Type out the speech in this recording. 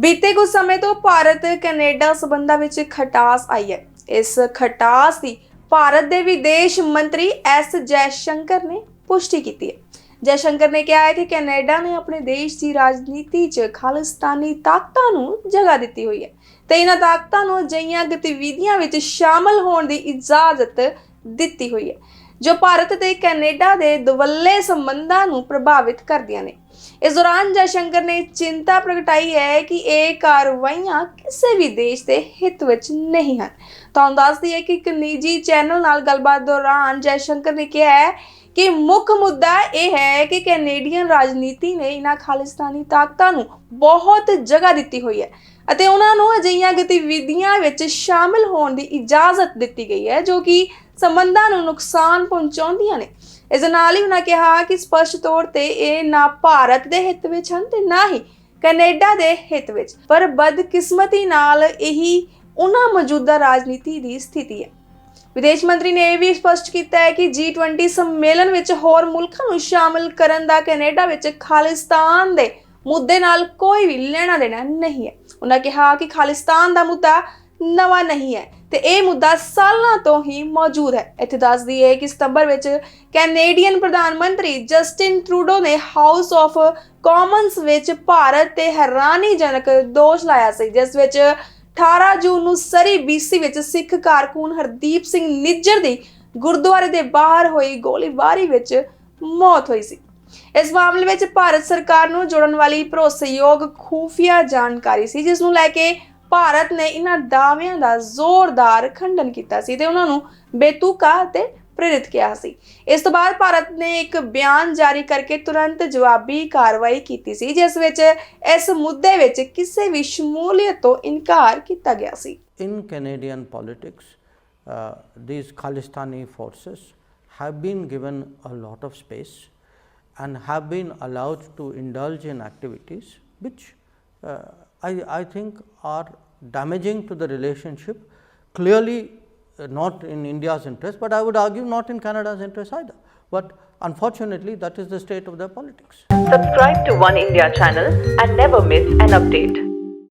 ਬੀਤੇ ਕੁਝ ਸਮੇਂ ਤੋਂ ਭਾਰਤ ਕੈਨੇਡਾ ਸਬੰਧਾਂ ਵਿੱਚ ਖਟਾਸ ਆਈ ਹੈ। ਇਸ ਖਟਾਸ ਦੀ ਭਾਰਤ ਦੇ ਵਿਦੇਸ਼ ਮੰਤਰੀ ਐਸ ਜੈਸ਼ੰਕਰ ਨੇ ਪੁਸ਼ਟੀ ਕੀਤੀ ਹੈ। ਜੈਸ਼ੰਕਰ ਨੇ ਕਿਹਾ ਹੈ ਕਿ ਕੈਨੇਡਾ ਨੇ ਆਪਣੇ ਦੇਸ਼ ਦੀ ਰਾਜਨੀਤੀ 'ਚ ਖਾਲਿਸਤਾਨੀ ਤਾਕਤਾਂ ਨੂੰ ਜਗ੍ਹਾ ਦਿੱਤੀ ਹੋਈ ਹੈ ਤੇ ਇਹਨਾਂ ਤਾਕਤਾਂ ਨੂੰ ਅਜਿਹੀਆਂ ਗਤੀਵਿਧੀਆਂ ਵਿੱਚ ਸ਼ਾਮਲ ਹੋਣ ਦੀ ਇਜਾਜ਼ਤ ਦਿੱਤੀ ਹੋਈ ਹੈ। ਜੋ ਭਾਰਤ ਤੇ ਕੈਨੇਡਾ ਦੇ ਦੁਵੱਲੇ ਸੰਬੰਧਾਂ ਨੂੰ ਪ੍ਰਭਾਵਿਤ ਕਰਦੀਆਂ ਨੇ। ਇਸ ਦੌਰਾਨ ਜੈਸ਼ੰਕਰ ਨੇ ਚਿੰਤਾ ਪ੍ਰਗਟਾਈ ਹੈ ਕਿ ਇਹ ਕਾਰਵਾਈਆਂ ਕਿਸੇ ਵੀ ਦੇਸ਼ ਦੇ ਹਿੱਤ ਵਿੱਚ ਨਹੀਂ ਹਨ। ਤੁਹਾਨੂੰ ਦੱਸਦੀ ਹੈ ਕਿ ਇੱਕ ਨਿੱਜੀ ਚੈਨਲ ਨਾਲ ਗੱਲਬਾਤ ਦੌਰਾਨ ਜੈਸ਼ੰਕਰ ਨੇ ਕਿਹਾ ਹੈ ਕਿ ਮੁੱਖ ਮੁੱਦਾ ਇਹ ਹੈ ਕਿ ਕੈਨੇਡੀਅਨ ਰਾਜਨੀਤੀ ਨੇ ਇਹਨਾਂ ਖਾਲਿਸਤਾਨੀ ਤਾਕਤਾਂ ਨੂੰ ਬਹੁਤ ਜਗ੍ਹਾ ਦਿੱਤੀ ਹੋਈ ਹੈ ਅਤੇ ਉਹਨਾਂ ਨੂੰ ਅਜਿਹੀਆਂ ਗਤੀਵਿਧੀਆਂ ਵਿੱਚ ਸ਼ਾਮਲ ਹੋਣ ਦੀ ਇਜਾਜ਼ਤ ਦਿੱਤੀ ਗਈ ਹੈ, ਜੋ ਕਿ ਸੰਬੰਧਾਂ ਨੂੰ ਨੁਕਸਾਨ ਪਹੁੰਚਾਉਂਦੀਆਂ ਨੇ। ਇਸ ਨਾਲ ਹੀ ਉਹਨਾਂ ਕਿਹਾ ਕਿ ਸਪਸ਼ਟ ਤੌਰ ਤੇ ਇਹ ਨਾ ਭਾਰਤ ਦੇ ਹਿੱਤ ਵਿੱਚ ਹਨ ਤੇ ਨਾ ਹੀ ਕੈਨੇਡਾ ਦੇ ਹਿੱਤ ਵਿੱਚ, ਪਰ ਬਦਕਿਸਮਤੀ ਨਾਲ ਇਹੀ ਉਹਨਾਂ ਮੌਜੂਦਾ ਰਾਜਨੀਤੀ ਦੀ ਸਥਿਤੀ ਹੈ। ਵਿਦੇਸ਼ ਮੰਤਰੀ ਨੇ ਇਹ ਵੀ ਸਪਸ਼ਟ ਕੀਤਾ ਹੈ ਕਿ G20 ਸੰਮੇਲਨ ਵਿੱਚ ਹੋਰ ਮੁਲਕਾਂ ਨੂੰ ਸ਼ਾਮਲ ਕਰਨ ਦਾ ਕੈਨੇਡਾ ਵਿੱਚ ਖਾਲਿਸਤਾਨ ਦੇ ਮੁੱਦੇ ਨਾਲ ਕੋਈ ਵੀ ਲੈਣਾ ਦੇਣਾ ਨਹੀਂ ਹੈ। ਉਹਨਾਂ ਕਿਹਾ ਕਿ ਖਾਲਿਸਤਾਨ ਦਾ ਮੁੱਦਾ ਨਵਾਂ ਨਹੀਂ ਹੈ ਤੇ ਇਹ ਮੁੱਦਾ ਸਾਲਾਂ ਤੋਂ ਹੀ ਮੌਜੂਦ ਹੈ। ਇੱਥੇ ਦੱਸ ਦਈਏ ਕਿ ਸਤੰਬਰ ਵਿੱਚ ਕੈਨੇਡੀਅਨ ਪ੍ਰਧਾਨ ਮੰਤਰੀ ਜਸਟਿਨ ਟਰੂਡੋ ਨੇ ਹਾਊਸ ਆਫ ਕਾਮਨਸ ਵਿੱਚ ਭਾਰਤ ਤੇ ਹੈਰਾਨੀਜਨਕ ਦੋਸ਼ ਲਾਇਆ ਸੀ, ਜਿਸ ਵਿੱਚ 18 ਜੂਨ ਨੂੰ ਸਰੀ BC ਵਿੱਚ ਸਿੱਖ ਕਾਰਕੁਨ ਹਰਦੀਪ ਸਿੰਘ ਨਿੱਜਰ ਦੀ ਗੁਰਦੁਆਰੇ ਦੇ ਬਾਹਰ ਹੋਈ ਗੋਲੀਬਾਰੀ ਵਿੱਚ ਮੌਤ ਹੋਈ ਸੀ। ਇਸ ਮਾਮਲੇ ਵਿੱਚ ਭਾਰਤ ਸਰਕਾਰ ਨੂੰ ਜੋੜਨ ਵਾਲੀ ਭਰੋਸੇਯੋਗ ਖੂਫੀਆ ਜਾਣਕਾਰੀ ਸੀ, ਜਿਸ ਨੂੰ ਲੈ ਕੇ ਭਾਰਤ ਨੇ ਇਹਨਾਂ ਦਾਅਵਿਆਂ ਦਾ ਜ਼ੋਰਦਾਰ ਖੰਡਨ ਕੀਤਾ ਸੀ ਤੇ ਉਹਨਾਂ ਨੂੰ ਬੇਤੁਕਾ ਤੇ ਪ੍ਰੇਰਿਤ ਕਿਹਾ ਸੀ ਇਸ ਤੋਂ ਬਾਅਦ ਭਾਰਤ ਨੇ ਇੱਕ ਬਿਆਨ ਜਾਰੀ ਕਰਕੇ ਤੁਰੰਤ ਜਵਾਬੀ ਕਾਰਵਾਈ ਕੀਤੀ ਸੀ ਜਿਸ ਵਿੱਚ ਇਸ ਮੁੱਦੇ ਵਿੱਚ ਕਿਸੇ ਵੀ ਸ਼ਮੂਲੀਅਤ ਤੋਂ ਇਨਕਾਰ ਕੀਤਾ ਗਿਆ ਸੀ In Canadian politics, uh, these Khalistani forces have been given a lot of space and have been allowed to indulge in activities which uh, I, I think are damaging to the relationship. Clearly, uh, Uh, not in India's interest, but I would argue not in Canada's interest either. But unfortunately, that is the state of their politics. Subscribe to One India channel and never miss an update.